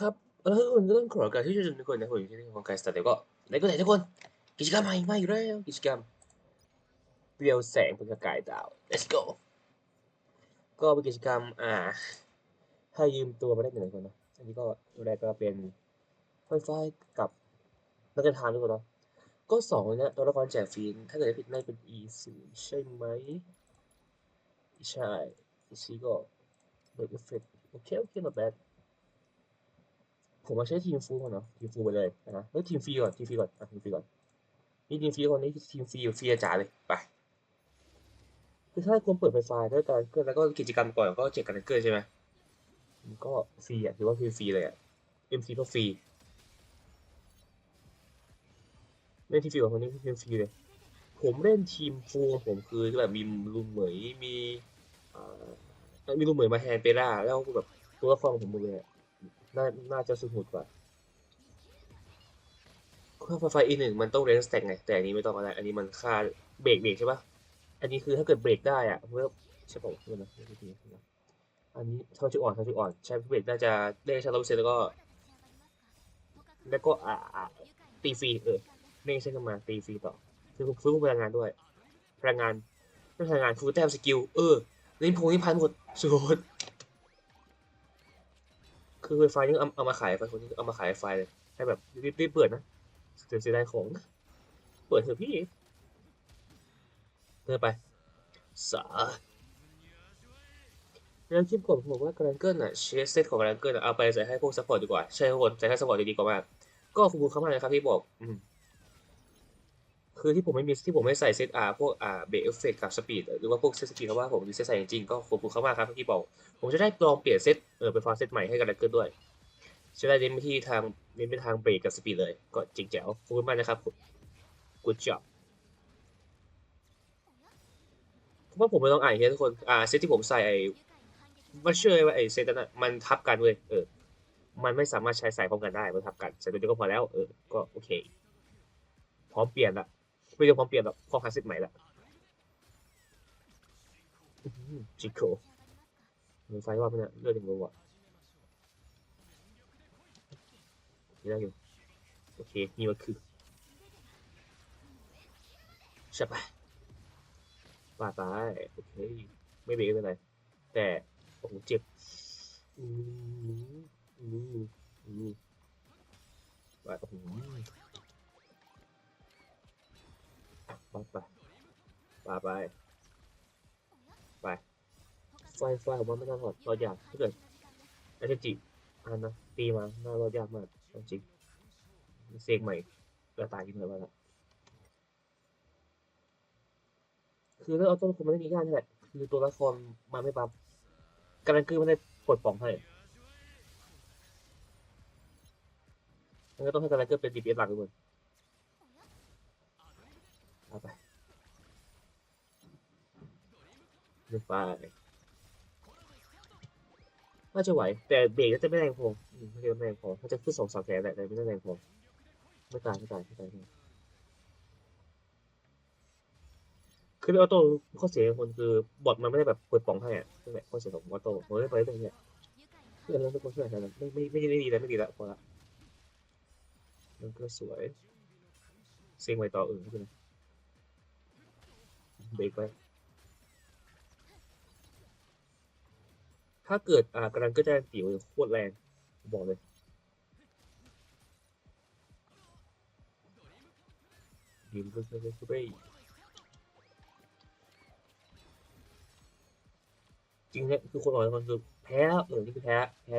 ครับ แล้วทุกคนก็ต้องขอการที่จะทุกคนนะผมอยู่ที่นี่ของการสตาร์เดี๋ยวก็ไหนก็ไหนทุกคน กิจกรรมใหม่มาอีกแล้วกิจกรรมเรียวแสงบนกระกายดาว let's go ก็เป็นกิจกรรมอ่าให้ยืมตัวมาได้หนึ่งคนนะอันนี้ก็ตัวแรกก็เป็นไฟไฟกับนักเดินทางทุกคนเนาะก็สองเนี่ยตัวละครแจกฟรีถ้าเกิดผิดน่าจะเป็น e ศูนย์ใช่ไหมใช่ e ซีก็เบิร์กเอฟเฟกโอเคโอเค not bad ผมมาใช้ทีมฟูก่อนเนาะทีมฟูไปเลยนะเฮ้ยทีมฟรีก่อนทีมฟรีก่อนอะทีมฟรีก่อนนี่ทีมฟรีคนนี้ทีมฟรีฟรีจ๋าเลยไปคือถ้าคนเปิดไฟฟ้าแล้วตอนก็แล้วก็กิจกรรมก่อนก็เจ็ดกันเกินใช่ไหมก็ฟรีอะถือว่าฟรีฟรีเลยอะเอ็มซีก็ฟรีเล่นทีมฟรีกับคนนี้ทีมฟรีเลย ผมเล่นทีมฟูของผมคือแบบมีลุงเหมยมีอ่ามีลุงเหมยมาแทนเปร่าแล้วแบบตัวละครของผมหมดเลยอะ น่าน่าจะสมูทกว่าเครื่องไฟไฟอีหนึ่งมันต้องเรนสแต็กไง แต่อันนี้ไม่ต้องอะไร อันนี้มันค่าเบรกเบรกใช่ปะอันนี้คือถ้าเกิดเบรกได้อะเมื่อใช่ปะเมื่อนะอันนี้เท่าที่อ่อนเท่าที่อ่อน ใช้เบรกน่าจะได้ใช้ร้อยเซนต์แล้วก็ แล้วก็อ่าตีฟรีเออเร่ใช้ขึ้นมาตีฟรีต่อคือฟื้นพลังงานด้วย พลังงานพลังงานฟูแต้มสกิล เออเล่นพงนี่พันหมดสุด คือไฟฟ้านี่เอาเอามาขายไฟคนนี้เอามาขายไฟเลยให้แบบรีบรีบเปิดนะเสียเสียดายของ เปิดเถอะพี่เดินไปสาแล้วคลิปผมบอกว่ากรังเกิลอะเชสเซตของกรังเกิลอะเอาไปใส่ให้พวกซัพพอร์ตดีกว่า ใช่ทุกคนใส่ให้ซัพพอร์ตดีกว่ามาก ก็ขอบคุณเขามากเลยครับที่บอก อืม คือที่ผมไม่มีที่ผมไม่ใส่เซตอาพวกอ่าเบรเอฟเฟกกับสปีดหรือว่าพวกเซตสปีดเพราะว่าผมมีเซตใส่จริงๆก็ขอบคุณเขามากครับที่บอก ผมจะได้ลองเปลี่ยนเซตเออไปฟังเซตใหม่ให้กับแรกเกอร์ด้วยจะได้เน้นไปที่ทางเน้นไปทางเบรกกับสปีดเลย ก็จริงแจ๋วขอบคุณมากนะครับ good job เพราะว่าผมไม่ต้องอ่านแค่ทุกคนอ่าเซตที่ผมใส่ไอ้ว่าเชื่อว่าไอ้เซตนั้นมันทับกันเว้ยเออมันไม่สามารถใช้ใส่พร้อมกันได้มันทับกันใส่ตัวเดียวก็พอแล้วเออก็โอเค พร้อมเปลี่ยนละ ไม่ต้องพร้อมเปลี่ยนหรอกพอมหาเซตใหม่ละจิโกมันไฟว่ามันเนี่ยเลือดยังรู้อะนี่ได้อยู่ โอเค นี่มันคือใช่ปะว่าไปโอเค ไม่เบรกไม่เป็นไร แต่ โอ้โห เจ็บอืมอืมอืมว่าโอ้โห ว่าไปไปไปไฟไฟผมว่าไม่น่าถอดรอดยากถ้าเกิดอาจจะจิอันนะตีมาน่ารอดยากมากจริงเสกใหม่ก็ตายกินเลยว่าละคือเรื่องเอาต้นคนมันไม่มียากนี่แหละคือตัวละครมันไม่ปั๊มกำลังคือไมันได้ปลดปล่องให้มันก็ต้องให้กำลังเกิดเป็น DPS หลักด้วย เอาไปเรียบไปน่าจะไหว แต่เบรกน่าจะไม่แรงพออืมไม่ได้แรงพอถ้าจะขึ้นสองสามแสนแหละแต่ไม่ได้แรงพอไม่ตายไม่ตายไม่ตายคือออโต้ข้อเสียคนคือบอทมันไม่ได้แบบเปิดป่องให้อะนั่นแหละข้อเสียของออโต้ผมไม่ได้ไปเรื่องเนี้ยเพื่อนเราทุกคนช่วยกันนะไม่ไม่ไม่ไม่ดีแล้วไม่ดีแล้วพอละมันก็สวยเซ็งไว้ต่ออื่นก็นะ เบรกไว้ถ้าเกิดอ่ากำลังก็จะติ๋วโคตรแรงบอกเลยยิงก็จะได้ไปจริงเนี่ยคือคนอ่อนคนคือแพ้แล้วเออนี่คือแพ้แพ้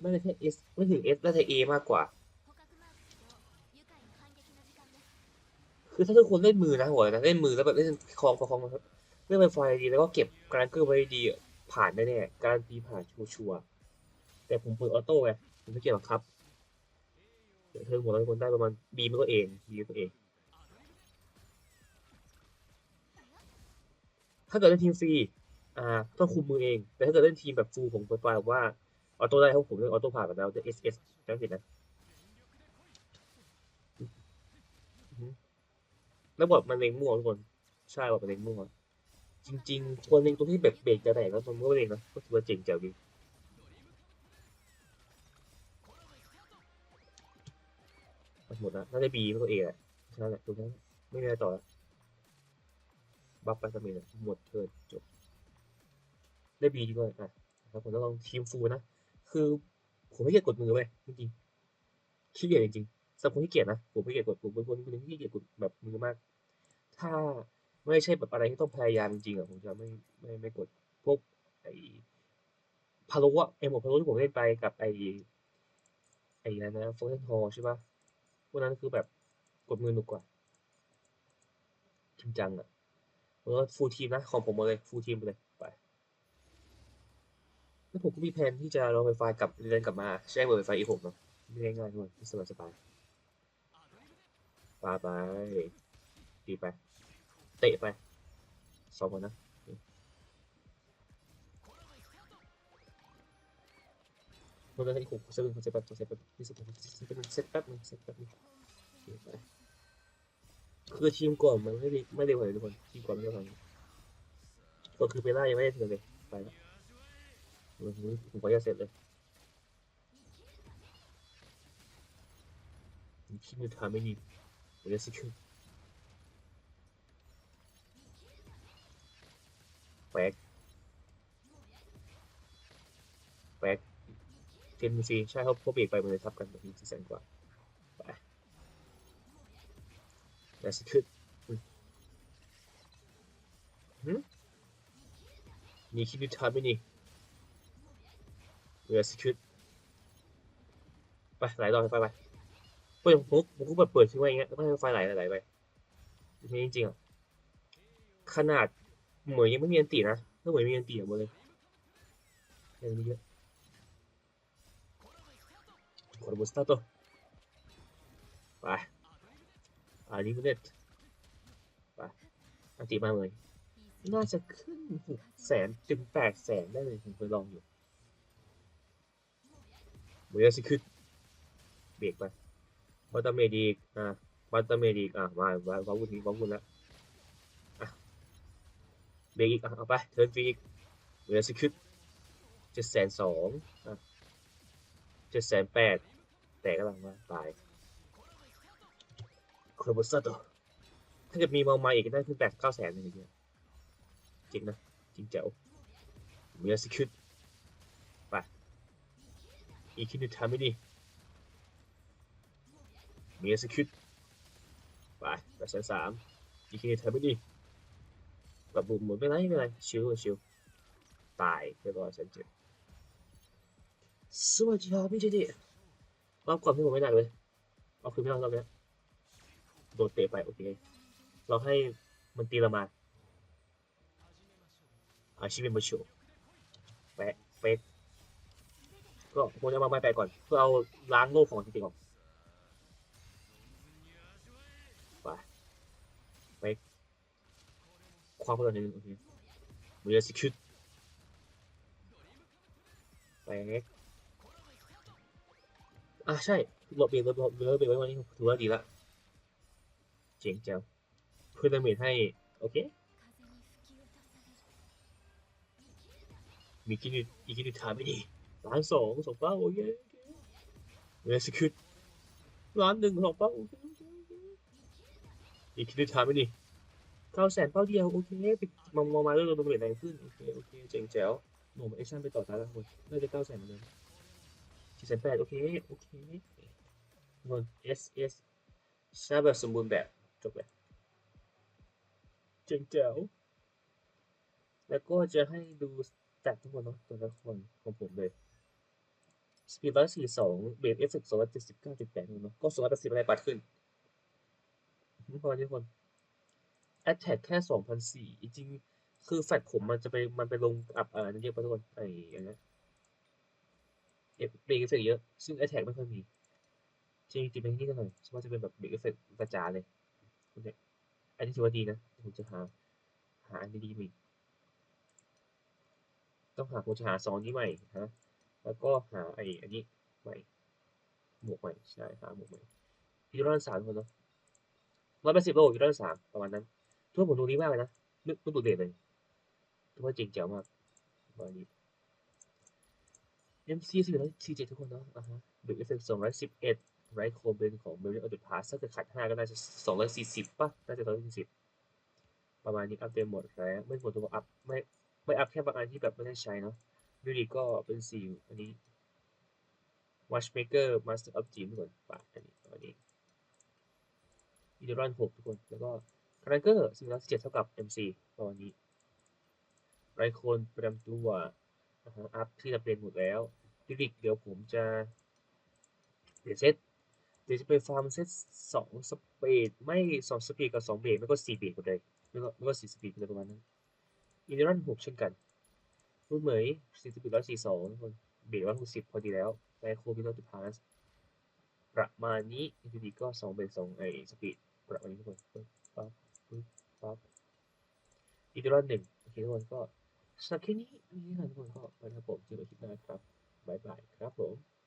ไม่ได้แค่เอสไม่ถึงเอสน่าจะเอมากกว่า คือถ้าทุกคนเล่นมือนะหัวนะเล่นมือแล้วแบบเล่นคลองประคองเล่นไฟไฟดีแล้วก็เก็บการเกอร์ไว้ดีผ่านได้แน่การันตีผ่านชัวร์แต่ผมเปิดออโต้ไงผมไม่เกี่ยวหรอกครับเดี๋ยวเธอหัวเราคนได้ประมาณบีมันก็เองบีมันก็เอง ถ้าเกิดเล่นทีมฟรีอ่าต้องคุมมือเอง แต่ถ้าเกิดเล่นทีมแบบฟูลผมเปิดไฟบอกว่าออโต้ได้เพราะผมเล่นออโต้ผ่านมาแล้วจะ S S จำไม่ผิดนะอือฮึ แล้วบอดมันเล็งมั่วทุกคนใช่บอดมันเล็งมั่วจริงๆควรเล็งตรงที่แบบเบรกจะแตกแล้วมันก็เล็งนะก็ถือว่าเจ๋งแจ๋วดีหมดแล้วน่าจะบีไม่ก็เอแหละแค่แหละตรงนั้นไม่มีอะไรต่อแล้วบัฟไปก็มีแล้วหมดเทิร์นจบ ได้บีด้วยอะครับผมต้องลองทีมฟูลนะ คือผมไม่เกียจกดมือเว้ยจริงๆขี้เกียจจริงๆสำหรับคนที่เกียจนะ ผมไม่เกียจกดผมเป็นคนคนหนึงที่เกียจกดแบบมือมาก ถ้าไม่ใช่แบบอะไรที่ต้องพยายามจริงๆอะผมจะไม่ไม่ไม่กดพวกไอ้พาโลอะไอ้หมดพาโลที่ผมเล่นไปกับไอ้ไอ้นั่นนะโฟร์เทนฮอใช่ปะพวกนั้นคือแบบกดมือหนุกกว่าจริงจังอะแล้วฟูลทีมนะ ของผมหมดเลยฟูลทีมไปเลยไปแล้วผมก็มีแผนที่จะรอไฟฟ้ากลับเดินกลับมาใช้เบอร์ไฟฟ้าอีกหกเนาะไม่ง่ายด้วยสบายสบายปาไปตีไป เตะไปสองคนนะคนละที่หกเซตเป็นเซตแป๊บเซตแป๊บนี่เซตแป๊บเซตแป๊บเซตแป๊บนึงเซตแป๊บนึงคไปคือทีมก่อนมันไม่ได้ไม่ได้ไหวทุกคนทีมก่อนไม่ได้ไหวก็คือเปไล่ยังไม่ได้ถึงเลยไปแล้วผมผมก็จะเสร็จเลยคิดดูทำไม่ดีผมจะสกิล กแฟกเทนซีใช่เขาพวกเบรกไปมันเลยทับกันแบบนี้สี่แสนกว่าไปแล้วสกิลนี่คิดดูทำไม่ดีเรือสคิดไปไหลต่อไปไปเปิดผมผมก็แบบเปิดทิ้งไว้อย่างเงี้ยแล้วก็ให้ไฟไหลไหลไปนี่จริงๆอะขนาด เหมยยังไม่มีอันตีนะถ้าเหมยมีอันตีอะหมดเลยยังมีเยอะกดบุสตาร์ตัวไปอันนี้มันเด็ดไปอันตีมาเลยน่าจะขึ้นหกแสนถึงแปดแสนได้เลยผมเคยลองอยู่เมื่อสิขึ้นเบรกไปบัตเตอร์เมดีกอะบัตเตอร์เมดีกอะมาวาวาวุ่นนี้วาวุ่นแล้ว เบรกอีกเอาไปเทิร์นฟรีอีกเมื่อสิขึ้นเจ็ดแสนสองเจ็ดแสนแปดแต่กำลังมาตายโครบสัตว์ถ้าเกิดมีเมามาอีกก็ได้ขึ้นแปดเก้าแสนอะไรอย่างเงี้ยจริงนะจริงเจ๋วเมื่อสิขึ้นอีกคิดดูทำไม่ดีมีสคิดไปแปดแสนสามอีกคิดดูทำไม่ดี กับบุ๋มหมดไม่ไรไม่ไรชิวชิวตายเรียบร้อยแสนเจ็ดสวัสดีครับพี่เจดีรอบก่อนที่ผมไม่หนักเลยเอาคืนไม่ต้องรอบนี้โดดเตะไปโอเค เราให้มันตีเรามาอาชีพเป็นมาโชแปะเฟกก็ควรจะมาไม่ไปก่อน เพื่อเอาล้างโลกของจริงๆออก ความพลังนึงโอเคมือสิคิดไปอะใช่หลบเบรกหลบเบรกเบรกไว้วันนี้ถือว่าดีละเจ๋งแจ๋วเพื่อดาเมจให้ โอเคมีกินอีกกินทานไม่ดีล้านสองสองเป้าโอเคเวสคิดล้านหนึ่งสองเป้าอีกคิดทานไม่ดี เก้าแสนเป้าเดียวโอเคไปมองมองมาเรื่องโดนเปลี่ยนแรงขึ้นโอเคโอเคเจ๋งแจ๋วหนุ่มแอชั่นไปต่อท้ายแล้วคนน่าจะเก้าแสนเหมือนเดิมสี่แสนแปดโอเคโอเคนน S S ใช้แบบสมบูรณ์แบบจบเลยเจ๋งแจ๋วแล้วก็จะให้ดูจากทุกคนเนาะตัวละครของผมเลยสปีดร้อยสี่สองเบสเอฟเฟกต์สองร้อยเจ็ดสิบเก้าจุดแปดเนาะก็สองร้อยแปดสิบอะไรปัดขึ้นพอทุกคน แอตแทกแค่สองพันสี่จริง คือแฟดผมมันจะไปมันไปลงอับอ่านั่นเยอะไปทุกคนไอ้อย่างเงี้ยเอฟเบรกเอฟเฟกเยอะ ซึ่งแอตแทกไม่ค่อยมีจริงจริงเป็นที่เท่าไหร่สมมติจะเป็นแบบเบรกเอฟเฟกกระจายเลยโอเคอันนี้ถือว่าดีนะผมจะหาหาอันดีๆมีต้องหาผมจะหาซองนี้ใหม่ฮะแล้วก็หาไอ้อันนี้ใหม่หมวกใหม่ใช่หาหมวกใหม่ยูโรนสามคนเนาะร้อยแปดสิบโลยูโรนสามประมาณนั้น ทั่วผมดูดีมากเลยนะนึกนึกดูเด่นเลยถือว่าจริงเจ๋วมากประมาณนี้ MC สิบร้อยสี่เจ็ดทุกคนเนาะอ่าฮะเบรกเอฟเฟกต์สองร้อยสิบเอ็ดไรโคเป็นของเบลเลียนอจุดพาสถ้าเกิดขัดห้าก็น่าจะสองร้อยสี่สิบป่ะน่าจะสองร้อยสี่สิบประมาณนี้อัพเต็มหมดแล้วไม่หมดตัวอัพไม่ไม่อัพแค่บางอันที่แบบไม่ได้ใช้เนาะบิวดีก็เป็นสี่อันนี้ Watchmaker Master of Gym ทุกคนปะอันนี้ประมาณนี้อีเดรอนหกทุกคนแล้วก็ คาร์เกอร์สิ่งละเจ็ดเท่ากับ MC ประมาณนี้ ไรโคนประจำตัวนะฮะอัพที่จะเป็นหมดแล้วดิริกเดี๋ยวผมจะเดี๋ยวเซตเดี๋ยวจะไปฟาร์มเซตสองสเปดไม่สองสปีดกับสองเบรกไม่ก็สี่เบรกหมดเลยไม่ก็ไม่ก็สี่สปีดเลยประมาณนั้นอินเดอร์หกเช่นกันรูเหมยสี่สปีดร้อยสี่สองคนเบรกร้อยหกสิบพอดีแล้วไรโคนพิโรติพาสประมาณนี้ดิริกก็สองเบรกสองไอสปีดประมาณนี้ทุกคนปึ๊บ ปั๊บอีกรอบหนึ่งโอเคทุกคนก็สักแค่นี้นี่นะทุกคนก็ไปครับผมเจอกันคลิปหน้าครับบ๊ายบายครับผม